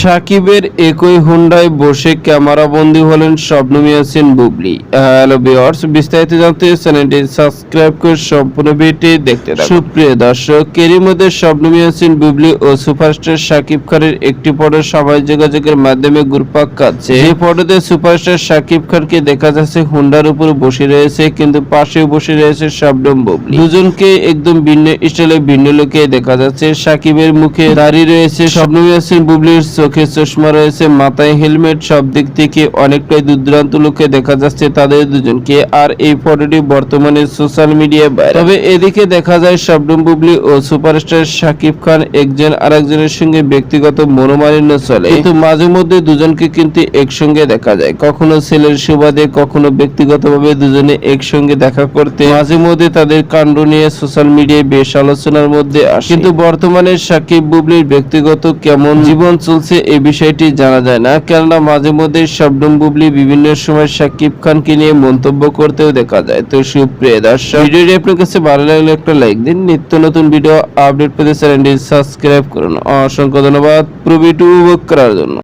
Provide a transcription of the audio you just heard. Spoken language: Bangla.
সাকিবের একই হুন্ডায় বসে ক্যামেরা বন্দী হলেন শবনম ইয়াসিন বুবলি। হ্যালো ভিউয়ার্স, বিস্তারিত জানতে চ্যানেলটি সাবস্ক্রাইব করে সম্পূর্ণ ভিডিওটি দেখতে থাকুন। সুপ্রিয় দর্শক, এরই মধ্যে শবনম ইয়াসিন বুবলি ও সুপারস্টার সাকিব খানের একটি ফটো সামাজিক যোগাযোগের মাধ্যমে ঘুরপাক খাচ্ছে। এই ফটোতে সুপারস্টার সাকিব খানকে দেখা যাচ্ছে, হুন্ডার উপর বসে রয়েছে, কিন্তু পাশে বসে রয়েছে শবনম বুবলি। দুজনকে একদম ভিন্ন স্টাইলে ভিন্ন লোকে দেখা যাচ্ছে। সাকিবের মুখে দাঁড়িয়ে রয়েছে শবনম ইয়াসিন বুবলির চোখে চশমা রয়েছে, মাথায় হেলমেট, সব দিক থেকে অনেকটাই দূরদূরান্ত লোকে দেখা যাচ্ছে তাদের দুজনকে। আর এই ফটোটি বর্তমানে সোশ্যাল মিডিয়ায় তবে এদিকে দেখা যায়, শবনম বুবলি ও সুপারস্টার সাকিব খান একজন আরেকজনের সঙ্গে ব্যক্তিগত মনোমালিন্য চলে। কিন্তু মাঝে মধ্যে দুজনকে কিন্তু একসঙ্গে দেখা যায়। কখনো ছেলের সুবাদে, কখনো ব্যক্তিগতভাবে দুজনে একসঙ্গে দেখা করতে। মাঝে মধ্যে তাদের কাণ্ড নিয়ে সোশ্যাল মিডিয়ায় বেশ আলোচনার মধ্যে আসে। কিন্তু বর্তমানে সাকিব বুবলির ব্যক্তিগত কেমন জীবন চলছে এই বিষয়টি জানা যায় না। কেননা মাঝে মধ্যে শবনম বুবলি বিভিন্ন সময় সাকিব খানকে নিয়ে মন্তব্য করতেও দেখা যায়। তো সুপ্রিয় দর্শক, ভিডিওটি আপনার কাছে ভালো লাগলে একটা লাইক দিন। নিত্য নতুন ভিডিও আপডেট পেতে চ্যানেলটি সাবস্ক্রাইব করুন। অসংখ্য ধন্যবাদ। প্রবিটু উপভোগ করার জন্য।